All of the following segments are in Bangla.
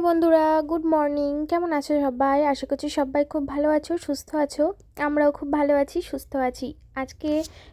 হ্যালো বন্ধুরা গুড মর্নিং কেমন আছো সবাই? আশা করছি সবাই খুব ভালো আছো, সুস্থ আছো। আমরাও খুব ভালো আছি, সুস্থ আছি। আজকে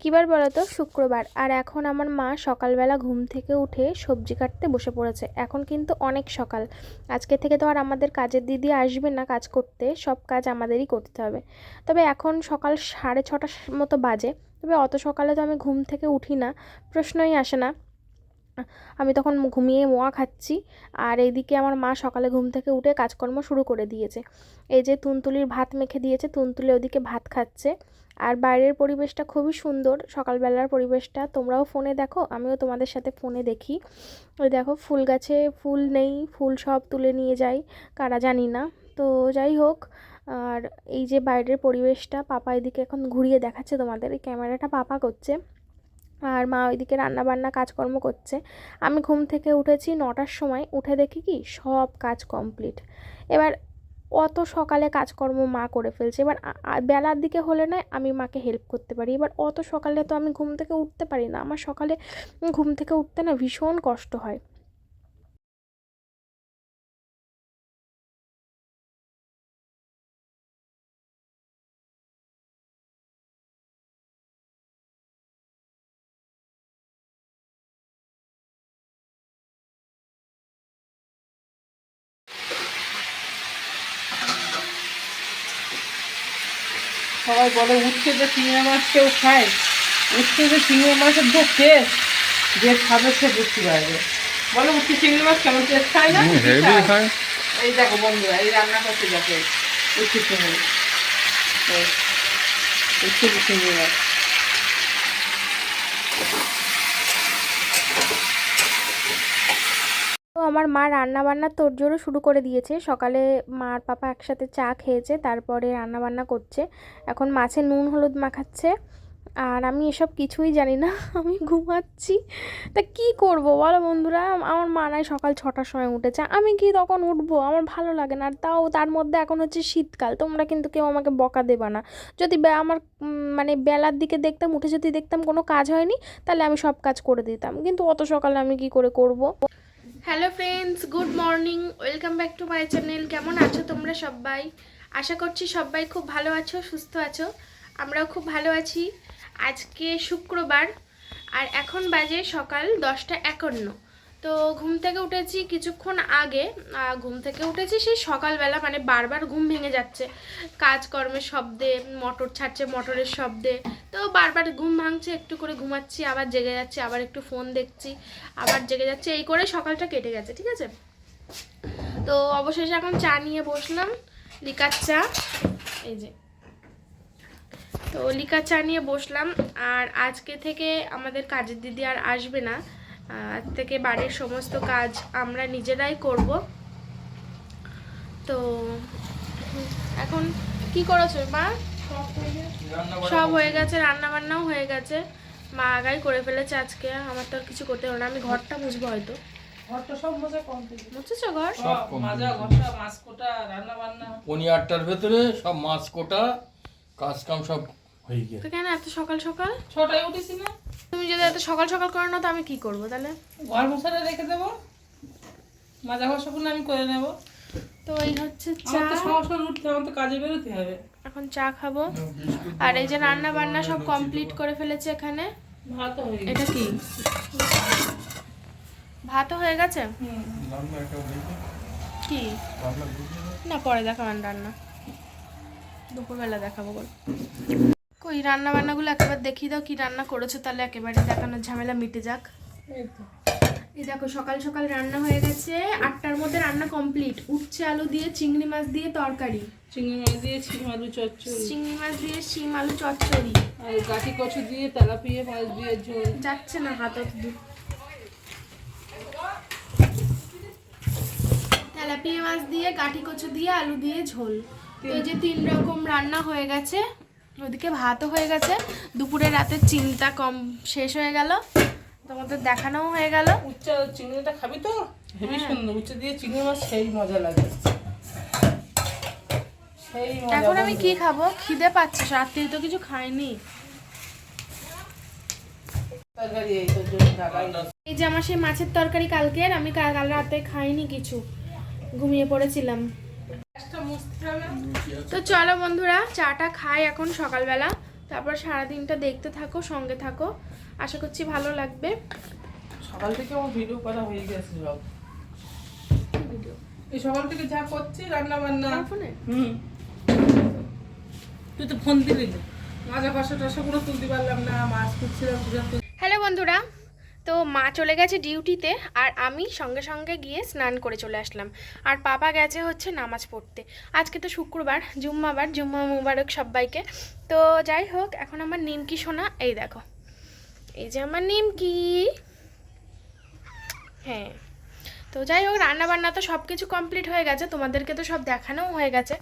কিবার বলো তো শুক্রবার। আর এখন আমার মা সকালবেলা ঘুম থেকে উঠে সবজি কাটতে বসে পড়েছে। এখন কিন্তু অনেক সকাল। আজকে থেকে তো আর আমাদের কাজের দিদি আসবে না কাজ করতে, সব কাজ আমাদেরই করতে হবে। তবে এখন সকাল সাড়ে ছটার মতো বাজে। তবে অত সকালে তো আমি ঘুম থেকে উঠি না, প্রশ্নই আসে না। আমি তখন ঘুমিয়ে মোয়া খাচ্ছি। আর এইদিকে আমার মা সকালে ঘুম থেকে উঠে কাজকর্ম শুরু করে দিয়েছে। এই যে তুনতুলির ভাত মেখে দিয়েছে, তুনতুলি ওদিকে ভাত খাচ্ছে। আর বাইরের পরিবেশটা খুবই সুন্দর। সকালবেলার পরিবেশটা তোমরাও ফোনে দেখো, আমিও তোমাদের সাথে ফোনে দেখি। ওই দেখো ফুল গাছে ফুল নেই, ফুল সব তুলে নিয়ে যাই, কারা জানি না। তো যাই হোক, আর এই যে বাইরের পরিবেশটা, পাপা এদিকে এখন ঘুরিয়ে দেখাচ্ছে তোমাদের। এই ক্যামেরাটা পাপা করছে। আর মা ওইদিকে রান্নাবান্না কাজকর্ম করছে। আমি ঘুম থেকে উঠেছি নটার সময়, উঠে দেখি কি সব কাজ কমপ্লিট। এবার অত সকালে কাজকর্ম মা করে ফেলছে। এবার বেলার দিকে হলে না আমি মাকে হেল্প করতে পারি। এবার অত সকালে তো আমি ঘুম থেকে উঠতে পারি না। আমার সকালে ঘুম থেকে উঠতে না ভীষণ কষ্ট হয়। সবাই বলে উঠছে যে চিংড়ি মাছ কেউ খায়? উঠছে যে চিংড়ি মাছের যে টেস্ট যে খাবে সে বুঝতে পারবে। বলো উঠছে চিংড়ি মাছ কেমন টেস্ট খায় না? এই দেখো বন্ধুরা এই রান্না করতে দেখো উঠছে চিংড়ি উঠছে যে চিংড়ি মাছ। তো আমার মা রান্না বান্না তোড়জোড়ও শুরু করে দিয়েছে। সকালে মা আর পাপা একসাথে চা খেয়েছে, তারপরে রান্না বান্না করছে। এখন মাছে নুন হলুদ মাখাচ্ছে। আর আমি এসব কিছুই জানি না, আমি ঘুমাচ্ছি। তা কি করব বলো বন্ধুরা? আমার মা নাই সকাল ছটার সময় উঠেছে। আমি কি তখন উঠবো? আমার ভালো লাগে না। আর তাও তার মধ্যে এখন হচ্ছে শীতকাল। তোমরা কিন্তু কেউ আমাকে বকা দেবে না। যদি আমার মানে বেলার দিকে দেখতাম, উঠে যদি দেখতাম কোনো কাজ হয়নি, তাহলে আমি সব কাজ করে দিতাম। কিন্তু অত সকালে আমি কি করে করব? Hello friends good morning welcome back to my channel কেমন আছো তোমরা সবাই? আশা করছি সবাই খুব ভালো আছো, সুস্থ আছো। আমরাও খুব ভালো আছি। আজকে শুক্রবার, আর এখন বাজে সকাল দশটা একান্ন। তো ঘুম থেকে উঠেছি কিছুক্ষণ আগে ঘুম থেকে উঠেছি সেই সকালবেলা মানে বারবার ঘুম ভেঙে যাচ্ছে। কাজকর্মের শব্দে, মোটর ছাড়ছে মোটরের শব্দে। তো বারবার ঘুম ভাঙছে, একটু করে ঘুমাচ্ছি, আবার জেগে যাচ্ছি, আবার একটু ফোন দেখছি, আবার জেগে যাচ্ছে, এই করে সকালটা কেটে গেছে, ঠিক আছে? তো অবশেষে এখন চা নিয়ে বসলাম, লিকার চা, এই যে। তো লিকার চা নিয়ে বসলাম, আর আজকে থেকে আমাদের কাজের দিদি আর আসবে না। আজ থেকে বাড়ির সমস্ত কাজ আমরা নিজেরাই করব। তো এখন কি করেছ মা? সব হয়ে গেছে রান্না বান্নাও হয়ে গেছে। মা আগাই করে ফেলেছে আজকে আমার তো আর কিছু করতে হবে না আমি ঘরটা মুছবো হয়তো। ঘরটা সব মজা কমপ্লিট মুছেছো ঘর? সব সব complete। মাজা ঘষা মাছ কোটা রান্না বান্না পনি আটটার ভেতরে সব মাছ কোটা কাজ কাম সব হয়ে তো কেন এত সকাল সকাল? ছটায় উঠেছি না। তুমি যদি এত সকাল সকাল করো না তো আমি কি করব তাহলে? ঘর মশাটা রেখে দেবো। মাজা ঘষাগুলো আমি করে নেব। তো এই হচ্ছে চা। সংসার উঠতে আমার তো কাজে বেরোতে হবে। এখন চা খাব। আর এই যে রান্না বান্না সব কমপ্লিট করে ফেলেছে এখানে। ভাত হয়ে এটা কি? ভাতও হয়ে গেছে? হুম। কি? না পরে দেখাবেন রান্না। দুপুরবেলা দেখাবো বল। কই রান্না বান্নাগুলো একবার দেখিয়ে দাও কি রান্না করেছ তাহলে একেবারে দেখানোর ঝামেলা মিটে যাক। এই দেখো সকাল সকাল রান্না হয়ে গেছে আটটার মধ্যে রান্না কমপ্লিট। উচ্ছে আলু দিয়ে চিংড়ি মাছ দিয়ে তরকারি। চিংড়ি মাছ দিয়ে ছিম আলু চচ্চড়ি। চিংড়ি মাছ দিয়ে শিম আলু চচ্চড়ি। আর গাঠি কচু দিয়ে তেলাপিয়া মাছ দিয়ে ঝোল। যাচ্ছে না হাতত দু তেলাপিয়া মাছ দিয়ে গাঠি কচু দিয়ে আলু দিয়ে ঝোল। তো এই যে তিন রকম রান্না হয়ে গেছে। ওদিকে ভাতও হয়ে গেছে। দুপুরে রাতের চিন্তা কম শেষ হয়ে গেল। তোমাদের দেখানোও হয়ে গেল। উচ্চা চিংড়িটা খাবি তো? হেবি সুন্দর। উচ্চা দিয়ে চিংড়ি মাছ সেই মজা লাগে। এখন আমি। কি খাব? খিদে পাচ্ছে রাত্রি তো কিছু খাইনি। এই যে আমার সেই মাছের তরকারি কালকের আমি কাল রাতে খাইনি কিছু। ঘুমিয়ে পড়েছিলাম। তো চলো বন্ধুরা চাটা খাই এখন সকালবেলা। তারপর সারাদিনটা দেখতে থাকো সঙ্গে থাকো। আশা করছি ভালো লাগবে। সকাল থেকে আমার ভিডিও করা হয়ে গেছে সব। ভিডিও। এই সকাল থেকে যা করছি রান্না বান্না ফোনে? হুম। তুই তো ফোন দিলি না। মাজা কষা টসা করে তুলতে পারলাম না মাছ খুঁজছিলাম হ্যালো বন্ধুরা তো মা চলে গেছে ডিউটিতে আর আমি সঙ্গে সঙ্গে গিয়ে স্নান করে চলে আসলাম। আর পাপা গেছে হচ্ছে নামাজ পড়তে। আজকে তো শুক্রবার, জুম্মাবার, জুম্মা মুবারক সবাইকে তো যাই হোক, এখন আমার নিমকি সোনা, এই দেখো। এই যে আমার নিমকি। হ্যাঁ। তো যাই হোক রান্না বান্না তো সব কিছু কমপ্লিট হয়ে গেছে, তোমাদেরকে তো সব দেখানোও হয়ে গেছে।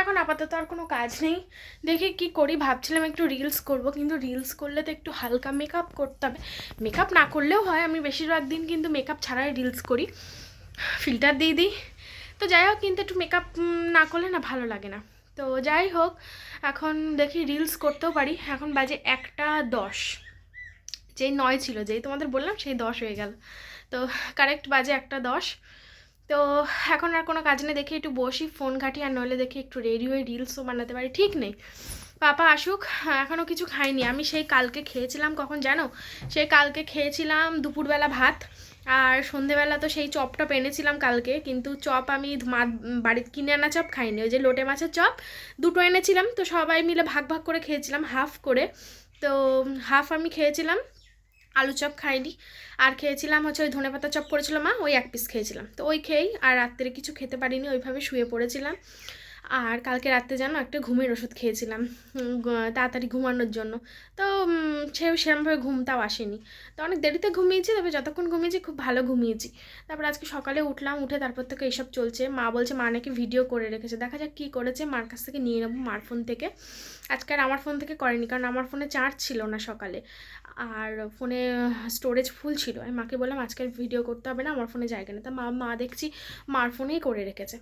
এখন আপাতত আর কোনো কাজ নেই। দেখি কি করি, ভাবছিলাম একটু রিলস করব, কিন্তু রিলস করলে তো একটু হালকা মেকআপ করতে হবে। মেকআপ না করলেও হয়, আমি বেশিরভাগ দিন কিন্তু মেকআপ ছাড়াই রিলস করি। ফিল্টার দিয়ে দিই। তো যাই হোক, কিন্তু একটু মেকআপ না করলে না ভালো লাগে না। তো যাই হোক, এখন দেখি রিলস করতেও পারি। এখন বাজে একটা দশ। যেই নয় ছিল, যেই তোমাদের বললাম সেই দশ হয়ে গেল। তো কারেক্ট বাজে একটা দশ। তো এখন আর কোনো কাজ নেই, দেখি একটু বসি ফোন ঘাঁটি, আর নইলে দেখি একটু রেডি হয়ে রিলসও বানাতে পারি। ঠিক নেই। পাপা আসুক এখনও কিছু খাইনি। আমি সেই কালকে খেয়েছিলাম, কখন জানো? সেই কালকে খেয়েছিলাম দুপুরবেলা ভাত, আর সন্ধেবেলা তো সেই চপটা এনেছিলাম কালকে, কিন্তু চপ আমি মা বাড়িতে কিনে আনা চপ খাইনি। ওই যে লোটে মাছের চপ, দুটো এনেছিলাম, তো সবাই মিলে ভাগ ভাগ করে খেয়েছিলাম হাফ করে। তো হাফ আমি খেয়েছিলাম আলু চপ খাইনি। আর খেয়েছিলাম হচ্ছে ওই ধনেপাতা চপ করেছিল মা, ওই এক পিস খেয়েছিলাম। তো ওই খেয়েই আর রাত্রে কিছু খেতে পারিনি, ওইভাবে শুয়ে পড়েছিলাম। আর কালকে রাত্রে জানো একটা ঘুমের ওষুধ খেয়েছিলাম তাড়াতাড়ি ঘুমানোর জন্য। তো সে সেরকমভাবে ঘুমটাও আসেনি। তো অনেক দেরিতে ঘুমিয়েছি, তবে যতক্ষণ ঘুমিয়েছি খুব ভালো ঘুমিয়েছি। তারপর আজকে সকালে উঠলাম, উঠে তারপর থেকে এইসব চলছে। মা বলছে, মা নাকি ভিডিও করে রেখেছে। দেখা যাক কী করেছে। মার কাছ থেকে নিয়ে নেব মার ফোন থেকে। আজকে আর আমার ফোন থেকে করেনি, কারণ আমার ফোনে চার্জ ছিল না সকালে। আর ফোনে স্টোরেজ ফুল ছিল। আমি মাকে বললাম, আজকে ভিডিও করতে হবে না, আমার ফোনে জায়গা নেই। তা মা মা দেখছি মার ফোনেই করে রেখেছে।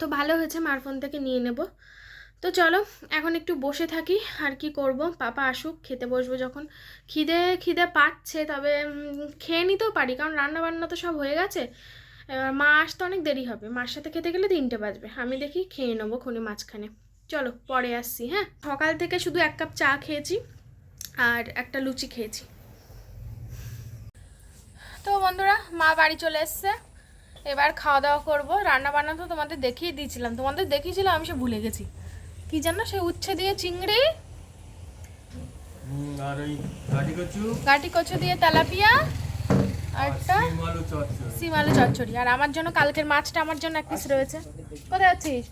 তো ভালো হয়েছে, মার ফোন থেকে নিয়ে নেব। তো চলো, এখন একটু বসে থাকি, আর কি করব? পাপা আসুক, খেতে বসবো যখন। খিদে খিদে পাচ্ছে, তবে খেয়ে নিতেও পারি, কারণ রান্না বান্না তো সব হয়ে গেছে। এবার মা আসতে অনেক দেরি হবে, মার সাথে খেতে গেলে তিনটে বাজবে। আমি দেখি খেয়ে নেব খনি মাঝখানে। চলো, পরে আসছি হ্যাঁ? সকাল থেকে শুধু এক কাপ চা খেয়েছি, আর একটা লুচি খেয়েছি। তো বন্ধুরা, মা বাড়ি চলে এসছে। এবার খাওয়া দাওয়া করব। রান্না বান্না তো তোমাদের দেখিয়ে দিয়েছিলাম। তোমাদের দেখিয়েছিলাম আমি সে ভুলে গেছি। কি জানো সে উচ্ছে দিয়ে চিংড়ি আর ওই গাড়ি কচু। গাটি কচু দিয়ে তেলাপিয়া আর একটা সিম চচ্চড়ি। আর আমার জন্য কালকের মাছটা আমার জন্য এক পিস রয়েছে। কোথায় যাচ্ছিস?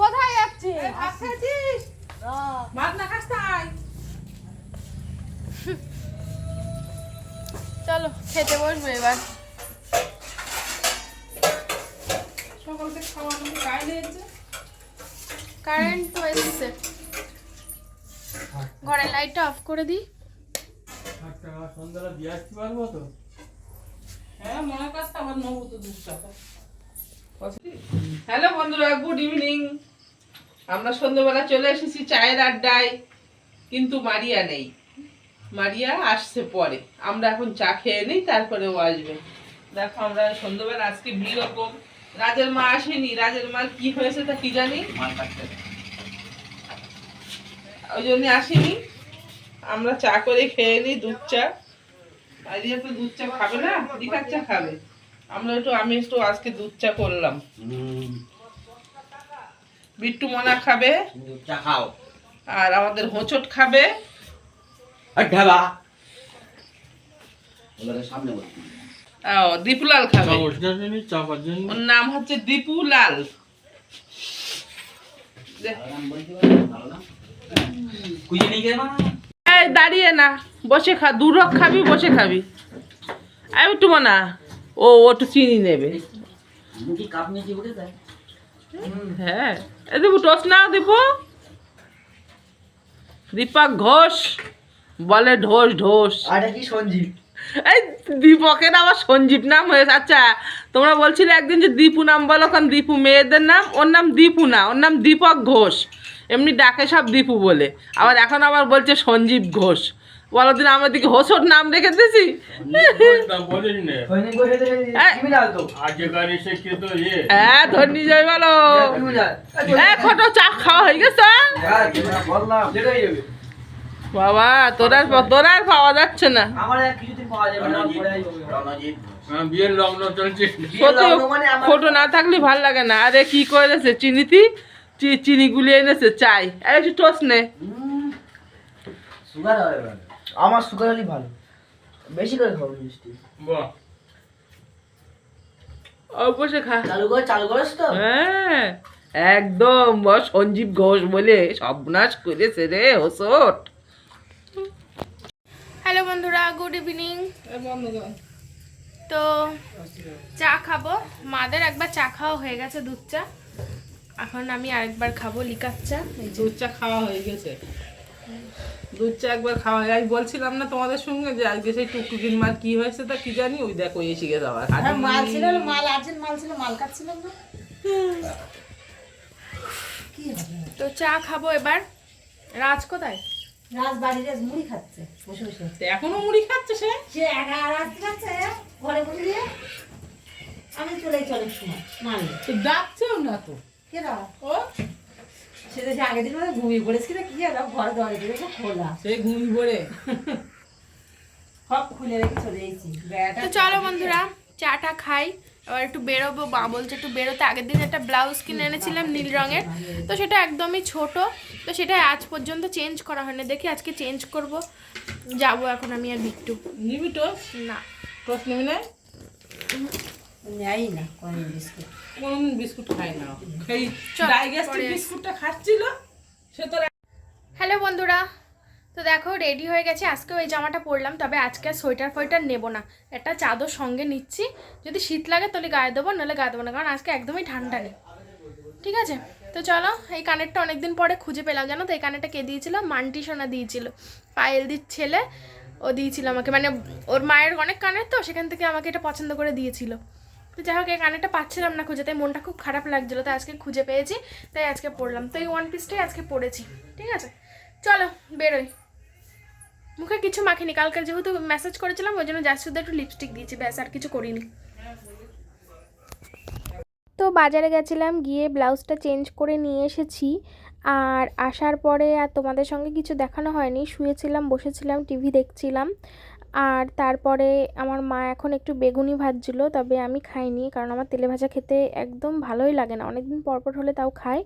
কোথায় যাচ্ছিস? ভাত না খাস তাই। চলো খেতে বসবো এবার। গায়ে লেগেছে কারেন্ট তো এসছে। ঘরের লাইটটা অফ করে দিই। সন্ধ্যাটা দিয়ে আসতে পারব তো? হ্যাঁ মনে কাজ আবার নেব তো দু টাকা হ্যালো বন্ধুরা গুড ইভিনিং আমরা সন্ধ্যাবেলা চলে এসেছি চায়ের আড্ডায় কিন্তু মারিয়া নেই। মারিয়া আসছে পরে। আমরা এখন চা খেয়ে নিই তারপরে ও আসবে। দেখো আমরা সন্ধ্যাবেলা আজকে বিরকম রাজের মা আসেনি রাজের মার কি হয়েছে তা কি জানি? ওই জন্য আসেনি। আমরা চা করে খেয়ে নিই দুধ চা। তো দুধ চা খাবে না? লিকার চা খাবে। আমরা একটু আমি একটু আজকে দুধ চা করলাম। বিট্টু মনা খাবে। চা খাও। আর আমাদের হোঁচট খাবে। আর সামনে বলছি ও দীপুলাল খাবে। ওর নাম হচ্ছে দীপুলাল না দাঁড়িয়ে না বসে খা দু রক খাবি বসে খাবি। এই বিট্টু মনা ও ও একটু চিনি নেবে। হ্যাঁ। এ দীপু টোস নাও দীপু। দীপক ঘোষ। বলে ঢোস ঢোস। আর কি সঞ্জীব। দীপকের আবার সঞ্জীব নাম হয়েছে। আচ্ছা তোমরা বলছিলে একদিন যে দীপু নাম বলো কারণ দীপু মেয়েদের নাম ওর নাম দীপু না ওর নাম দীপক ঘোষ। এমনি ডাকে সব দীপু বলে। আবার এখন আবার বলছে সঞ্জীব ঘোষ। বলো দিন আমার দিকে হোসট নাম রেখে দিয়েছি। ইয়ে হ্যাঁ। ধন্যি যাই বলো। টিভি ডাল খটো চা খাওয়া হয়ে গেছে হ্যাঁ বললাম যেটাই যাবে বাবা তোর আর তোর আর পাওয়া যাচ্ছে না। হ্যাঁ, মানে ফটো না থাকলে ভালো লাগে না। আরে কি করেছে? চিনিতি? চিনি গুলিয়ে এনেছে চাই। আর একটু টোস্ট নে। হয় আমার সুগার হলেই ভালো। বেশি করে খাব মিষ্টি। অবশ্যই খা। চালু করে চালু করিস তো? হ্যাঁ। একদম সঞ্জীব ঘোষ বলে সর্বনাশ করেছে রে হোসট। হ্যালো বন্ধুরা গুড ইভিনিং। তো চা খাব। মাদের একবার চা খাওয়া হয়ে গেছে দুধ চা। এখন আমি আরেকবার খাব লিকার চা। দুধ চা খাওয়া হয়ে গেছে। দুধ চা একবার খাওয়া হয়ে আমি বলছিলাম না তোমাদের সঙ্গে যে আজকে সেই টুকটুকির মাল কি হয়েছে তা কি জানি? ওই দেখো এসে গেছে আবার। হ্যাঁ, মাল ছিল মাল আর্জেন্ট মাল ছিল মাল কাটছিলাম না। তো চা খাব এবার। রাজ কোথায়? রাজ বাড়ির আজ মুড়ি খাচ্ছে বসে বসে। এখনও মুড়ি খাচ্ছে সে? সে একা খাচ্ছে ঘরে বসে দিয়ে আমি চলে সময় তো ডাকছেও না তো। কে ও? সে আগের দিন মানে ঘুমিয়ে কি আর ঘরে দরজা দেখে খোলা। সেই ঘুমি পড়ে। সব খুলে রেখে চলে এসেছি তো চলো বন্ধুরা চাটা খাই। এবার একটু বেরোবো মা বলছে একটু বেরোতে। আগের দিন একটা ব্লাউজ কিনে এনেছিলাম নীল রঙের। তো সেটা একদমই ছোট তো সেটা আজ পর্যন্ত চেঞ্জ করা হয়নি। দেখি আজকে চেঞ্জ করব। যাব এখন আমি আর বিট্টু। নিবি টোস্ট না। টোস্ট নিবি না? নেয়ই না কোনো বিস্কুট। কোন বিস্কুট খাই না। চল, ডাইগেস্টিভ বিস্কুটটা খাচ্ছিল সে তো হ্যালো বন্ধুরা তো দেখো রেডি হয়ে গেছে। আজকে ওই জামাটা পরলাম, তবে আজকে আর সোয়েটার ফোয়েটার নেব না। একটা চাদর সঙ্গে নিচ্ছি। যদি শীত লাগে তাহলে গায়ে দেবো, নাহলে গায়ে দেবো না, কারণ আজকে একদমই ঠান্ডা নেই। ঠিক আছে? তো চলো, এই কানেরটা অনেকদিন পরে খুঁজে পেলাম, জানো তো? এই কানেরটা কে দিয়েছিল? মান্টি সোনা দিয়েছিল। পায়েলদির ছেলে, ও দিয়েছিল আমাকে। মানে ওর মায়ের অনেক কানের তো, সেখান থেকে আমাকে এটা পছন্দ করে দিয়েছিল। তো যাই হোক, এই কানেরটা পাচ্ছিলাম না খুঁজে, তাই মনটা খুব খারাপ লাগছিল, তাই আজকে খুঁজে পেয়েছি, তাই আজকে পড়লাম তো এই ওয়ান পিসটাই আজকে পরেছি। ঠিক আছে? চলো, বেরোই। মুখে কিছু মাখিনি। কালকে যেহেতু মেসেজ করেছিলাম, ওই জন্য জাস্ট শুধু একটু লিপস্টিক দিয়েছি, ব্যাস আর কিছু করিনি। তো বাজারে গেছিলাম, গিয়ে ব্লাউজটা চেঞ্জ করে নিয়ে এসেছি। আর আসার পরে আর তোমাদের সঙ্গে কিছু দেখানো হয়নি। শুয়েছিলাম, বসেছিলাম, টিভি দেখছিলাম। আর তারপরে আমার মা এখন একটু বেগুনি ভাজছিল, তবে আমি খাইনি কারণ আমার তেলে ভাজা খেতে একদম ভালোই লাগে না। অনেকদিন পরপর হলে তাও খাই।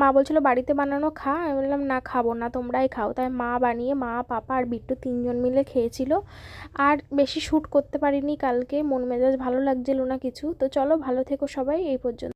মা বলছিল, বাড়িতে বানানো খা। আমি বললাম, না, খাব না, তোমরাই খাও। তাই মা বানিয়ে, মা, পাপা আর বিট্টু তিনজন মিলে খেয়েছিল। আর বেশি শ্যুট করতে পারিনি কালকে, মন মেজাজ ভালো লাগছিল না কিছু। তো চলো, ভালো থেকো সবাই, এই পর্যন্ত।